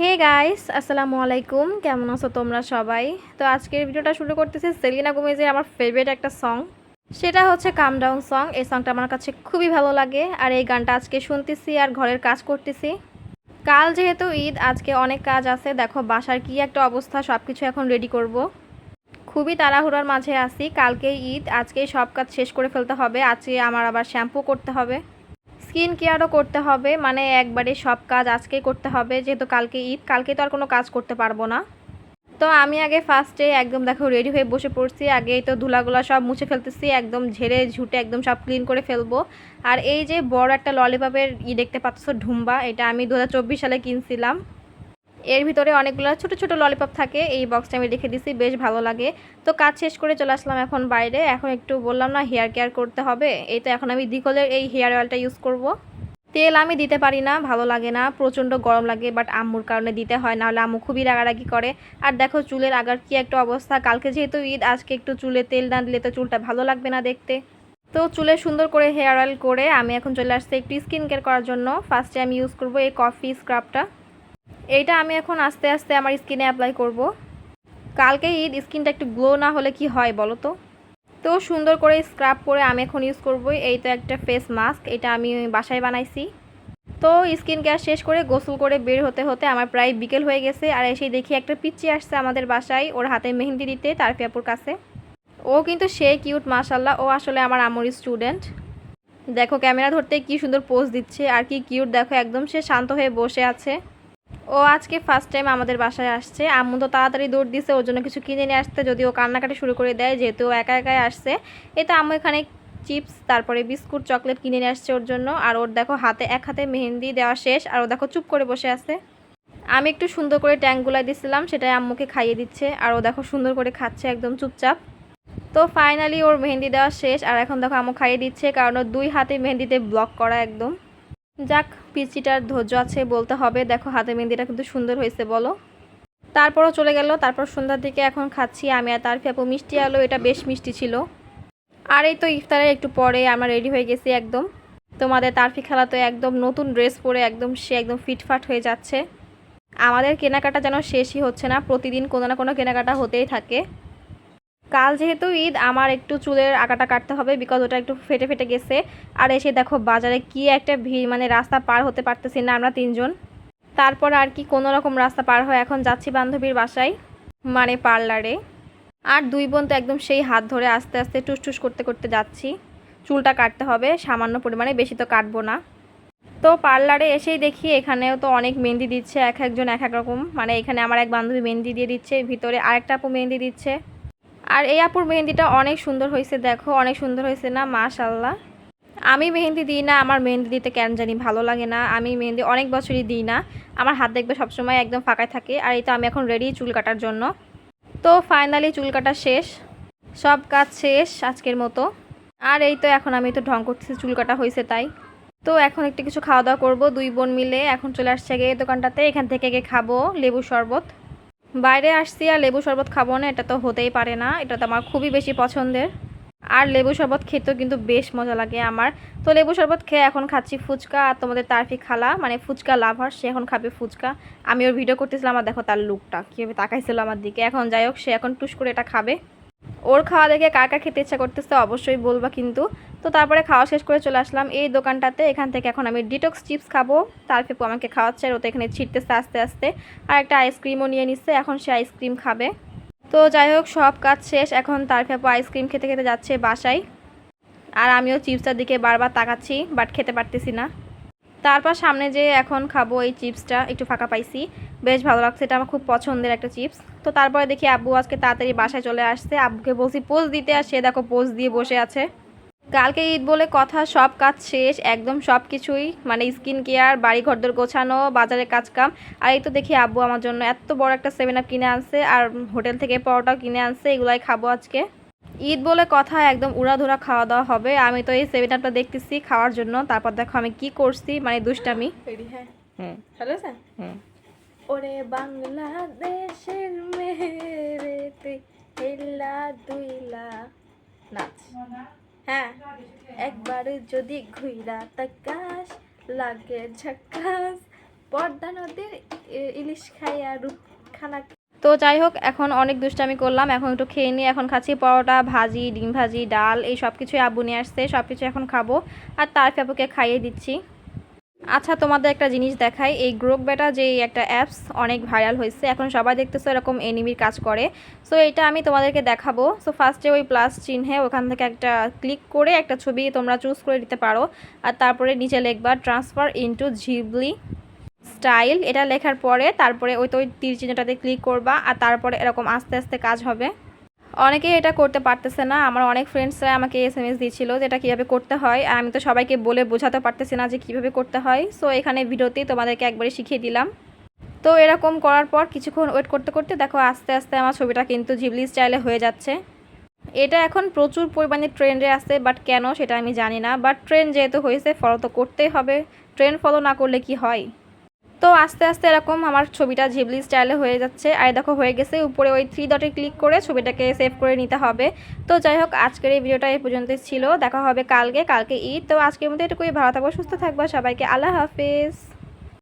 Hey guys আসসালামু আলাইকুম। কেমন আছো তোমরা সবাই? তো আজকের ভিডিওটা শুরু করতেছি সেলিনা গোমেজের আমার ফেভারিট একটা সং সেটা হচ্ছে কাম ডাউন সং এই সংটা আমার কাছে খুবই ভালো লাগে। আর এই গানটা আজকে শুনতেছি আর ঘরের কাজ করতেছি। কাল যেহেতু ঈদ, আজকে অনেক কাজ আছে। দেখো, বাসার কি একটা অবস্থা সব কিছু এখন রেডি করব। খুবই তাড়াহুড়ার মাঝে আছি। কালকে ঈদ, আজকেই সব কাজ শেষ করে ফেলতে হবে। আজকে আমার আবার শ্যাম্পু করতে হবে। স্কিন কেয়ারও করতে হবে। মানে একবারে সব কাজ আজকেই করতে হবে। যেহেতু কালকে ঈদ, কালকে তো আর কোনো কাজ করতে পারব না। তো আমি আগে ফার্স্টে একদম দেখো রেডি হয়ে বসে পড়ছি। আগেই তো ধুলাগুলা সব মুছে ফেলতেছি, একদম ঝেড়ে ঝুটে একদম সব ক্লিন করে ফেলব। আর এই যে বড় একটা ললিপপের ই দেখতে পাচ্ছ ঢুম্বা এটা আমি দু হাজার চব্বিশ সালে কিনছিলাম। এর ভিতরে অনেকগুলো ছোট ছোট ললিপপ থাকে, এই বক্সটা আমি রেখে দিছি, বেশ ভালো লাগে। তো কাজ শেষ করে চলে আসলাম এখন বাইরে। এখন একটু বললাম না হেয়ার কেয়ার করতে হবে। এই তো এখন আমি দিকলের এই হেয়ার অয়েলটা ইউজ করব। তেল আমি দিতে পারি না, ভালো লাগে না, প্রচণ্ড গরম লাগে বাট আম্মুর কারণে দিতে হয়, নাহলে আম্মু খুবই রাগারাগি করে। আর দেখো চুলের আগার কি একটা অবস্থা, কালকে যেহেতু ঈদ, আজকে একটু চুলে তেল না দিলে তো চুলটা ভালো লাগবে না দেখতে। তো চুলে সুন্দর করে হেয়ার অয়েল করে আমি এখন চলে আসছি একটু স্কিন কেয়ার করার জন্য। ফার্স্টে আমি ইউজ করব এই কফি স্ক্রাবটা এইটা আমি এখন আস্তে আস্তে আমার স্কিনে অ্যাপ্লাই করব। কালকে ঈদ, স্কিনটা একটু গ্লো না হলে কি হয় বলো তো? তো সুন্দর করে স্ক্রাব করে আমি এখন ইউজ করব এই তো একটা ফেস মাস্ক এটা আমি বাসায় বানাইছি। তো স্কিন কেয়ার শেষ করে গোসল করে বের হতে হতে আমার প্রায় বিকেল হয়ে গেছে আর এসে দেখি একটা পিচ্ছি আসছে আমাদের বাসায়, ওর হাতে মেহেন্দি দিতে তার পেপুর কাছে। ও কিন্তু সে কিউট মাসাল্লাহ ও আসলে আমার আমর স্টুডেন্ট দেখো ক্যামেরা ধরতে কি সুন্দর পোজ দিচ্ছে। আর কি কিউট দেখো, একদম সে শান্ত হয়ে বসে আছে। ও আজকে ফার্স্ট টাইম আমাদের বাসায় আসছে। আম্মু তো তাড়াতাড়ি দৌড় দিছে, ওর জন্য কিছু কিনে নিয়ে আসতে যদি ও কান্নাকাটি শুরু করে দেয়, যেহেতু ও একা একাই আসছে। এতে আম্মু এখানে চিপস তারপরে বিস্কুট চকলেট কিনে নিয়ে আসছে ওর জন্য। আর ওর দেখো হাতে, এক হাতে মেহেন্দি দেওয়া শেষ, আর ও দেখো চুপ করে বসে আছে। আমি একটু সুন্দর করে ট্যাঙ্কগুলাই দিছিলাম, সেটাই আম্মুকে খাইয়ে দিচ্ছে, আর ও দেখো সুন্দর করে খাচ্ছে, একদম চুপচাপ। তো ফাইনালি ওর মেহেন্দি দেওয়া শেষ, আর এখন দেখো আম্মু খাইয়ে দিচ্ছে, কারণ ওর দুই হাতে মেহেন্দিতে ব্লক করা একদম। যাক পিচিটার ধৈর্য আছে, বলতে হবে। দেখো, হাতে মেহেন্দিটা কিন্তু সুন্দর হয়েছে, বলো। তারপরও চলে গেল, তারপর সন্ধ্যার দিকে এখন খাচ্ছি আমি আর তার ফ্যাপু মিষ্টি আলো, এটা বেশ মিষ্টি ছিল। আর এই তো ইফতারের একটু পরে আমরা রেডি হয়ে গেছি একদম। তোমাদের তারফি খেলা তো একদম নতুন ড্রেস পরে একদম, সে একদম ফিটফাট হয়ে যাচ্ছে। আমাদের কেনাকাটা যেন শেষই হচ্ছে না, প্রতিদিন কোনো না কোনো কেনাকাটা হতেই থাকে। কাল যেহেতু ঈদ, আমার একটু চুলের আঁকাটা কাটতে হবে বিকজ ওটা একটু ফেটে ফেটে গেছে। আর এসে দেখো বাজারে কি একটা ভিড় মানে রাস্তা পার হতে পারতেছি না আমরা তিনজন। তারপর আর কি কোনো রকম রাস্তা পার হয়ে এখন যাচ্ছি বান্ধবীর বাসায় মানে পার্লারে। আর দুই বোন তো একদম সেই হাত ধরে আস্তে আস্তে টুসটুস করতে করতে যাচ্ছি। চুলটা কাটতে হবে, সামান্য পরিমাণে, বেশি তো কাটবো না। তো পার্লারে এসেই দেখি এখানেও তো অনেক মেহেন্দি দিচ্ছে, এক একজন এক এক রকম। মানে এখানে আমার এক বান্ধবী মেহেন্দি দিয়ে দিচ্ছে, ভিতরে আরেকটা আপু মেহেন্দি দিচ্ছে। আর এই আপুর মেহেন্দিটা অনেক সুন্দর হয়েছে, দেখো, অনেক সুন্দর হয়েছে না মাশাল্লাহ আমি মেহেন্দি দিই না, আমার মেহেন্দি দিতে কেন জানি ভালো লাগে না। আমি মেহেন্দি অনেক বছরই দিই না, আমার হাত দেখবে সবসময় একদম ফাঁকায় থাকে, আর এই তো আমি এখন রেডি চুল কাটার জন্য। তো ফাইনালি চুল কাটা শেষ, সব কাজ শেষ আজকের মতো। আর এই তো এখন আমি তো ঢং করতেছি, চুল কাটা হয়েছে তাই। তো এখন একটু কিছু খাওয়া দাওয়া করব, দুই বোন মিলে এখন চলে আসছে গিয়ে দোকানটাতে, এখান থেকে গিয়ে খাব লেবু শরবত। বাইরে আসছি আর লেবু শরবত খাব না, এটা তো হতেই পারে না, এটা তো আমার খুবই বেশি পছন্দের। আর লেবু শরবত খেতেও কিন্তু বেশ মজা লাগে আমার। তো লেবু শরবত খেয়ে এখন খাচ্ছি ফুচকা, আর তোমাদের তারফি খালা মানে ফুচকা লাভার, সে এখন খাবে ফুচকা। আমি ওর ভিডিও করতেছিলাম আর দেখো তার লুকটা কীভাবে তাকাইছিল আমার দিকে। এখন যাই হোক, সে এখন টুস করে এটা খাবে। ওর খাওয়া দেখে কার কার খেতে ইচ্ছা করতেছে অবশ্যই বলবা কিন্তু। তো তারপরে খাওয়া শেষ করে চলে আসলাম। এই দোকানটাতে এখান থেকে এখন আমি ডিটক্স চিপস খাব। তার ফেপু আমাকে খাওয়াচ্ছে আর ও তো এখানে ছিটতেছে আস্তে আস্তে। আর একটা আইসক্রিমও নিয়ে নিচ্ছে। এখন সে আইসক্রিম খাবে। তো যাই হোক, সব কাজ শেষ। এখন তার ফেপু আইসক্রিম খেতে খেতে যাচ্ছে বাসায়। আর আমিও চিপসটার দিকে বারবার তাকাচ্ছি বাট খেতে পারতেছি না। তারপর সামনে যে এখন খাব এই চিপসটা। একটু ফাঁকা পাইছি। বেশ ভালো লাগছে এটা আমার খুব পছন্দের একটা চিপস। তো তারপরে দেখি আব্বু আজকে তাড়াতাড়ি বাসায় চলে আসছে। আব্বুকে বলছি পোজ দিতে আর সে দেখো পোজ দিয়ে বসে আছে। কালকে ঈদ বলে কথা সব কাজ শেষ একদম সব কিছুই মানে স্কিন কেয়ার বাড়ি ঘরদোর গোছানো বাজারের কাজ কাম। আর এই তো দেখি আব্বু আমার জন্য এত বড় একটা সেভেন আপ কিনে আনছে আর হোটেল থেকে পরোটাও কিনে আনছে এগুলাই খাব আজকে। ঈদ বলে কথা একদম উড়াধুরা খাওয়া দাওয়া হবে। আমি তো এই সেভেন আপটা দেখতেছি খাওয়ার জন্য। তারপর দেখো আমি কি করছি মানে দুষ্টামি। হ্যাঁ। হুম। আছে হুম। ওরে বাংলাদেশের মেরে হেলা দুইলা নাচ। হ্যাঁ একবার যদি ঘুইরা তাকাস, লাগে ঝাকাস, পর্দা নদীর ইলিশ খাইয়া রূপ খানা তো যাই হোক, এখন অনেক দুষ্টামি করলাম, এখন একটু খেয়ে নিয়ে এখন খাচ্ছি পরোটা, ভাজি, ডিম ভাজি, ডাল, এই সব কিছুই আব্বু নিয়ে আসছে সব কিছু এখন খাব, আর তার ফ্যাপুকে খাইয়ে দিচ্ছি। আচ্ছা তোমাদের একটা জিনিস দেখাই। এই গ্রোক বেটা যে একটা অ্যাপস অনেক ভাইরাল হয়েছে, এখন সবাই দেখতেছো এরকম এনিমির কাজ করে। সো এটা আমি তোমাদেরকে দেখাবো। সো ফার্স্টে ওই প্লাস চিহ্নে ওখান থেকে একটা ক্লিক করে একটা ছবি তোমরা চুজ করে দিতে পারো। আর তারপরে নিচে লিখবা ট্রান্সফার ইনটু জিবলি স্টাইল এটা লেখার পরে তারপরে ওই তো ওই তীর চিহ্নটাতে ক্লিক করবা, আর তারপরে এরকম আস্তে আস্তে কাজ হবে। অনেকেই এটা করতে পারতেছে না। আমার অনেক ফ্রেন্ডসরা আমাকে এস এম এস দিয়েছিল যে এটা কীভাবে করতে হয়। আর আমি তো সবাইকে বলে বোঝাতে পারতেছি না যে কীভাবে করতে হয়। সো এখানে ভিডিওতেই তোমাদেরকে একবারে শিখিয়ে দিলাম। তো এরকম করার পর কিছুক্ষণ ওয়েট করতে করতে দেখো আস্তে আস্তে আমার ছবিটা কিন্তু জিবলি স্টাইলে হয়ে যাচ্ছে। এটা এখন প্রচুর পরিমাণে ট্রেন্ডে আছে বাট কেন সেটা আমি জানি না। বাট ট্রেন্ড যেহেতু হয়েছে ফলো তো করতেই হবে। ট্রেন্ড ফলো না করলে কি হয়? তো আস্তে আস্তে এরকম আমার ছবিটা ঝিবলি স্টাইলে হয়ে যাচ্ছে। আর দেখো, হয়ে গেছে উপরে ওই থ্রি ডটে ক্লিক করে ছবিটাকে সেভ করে নিতে হবে। তো যাই হোক, আজকের এই ভিডিওটা এই পর্যন্ত ছিল। দেখা হবে কালকে কালকে ঈদ। তো আজকের মধ্যে এটুকুই। ভালো থাকব সুস্থ থাকব সবাইকে। আল্লাহ হাফিজ।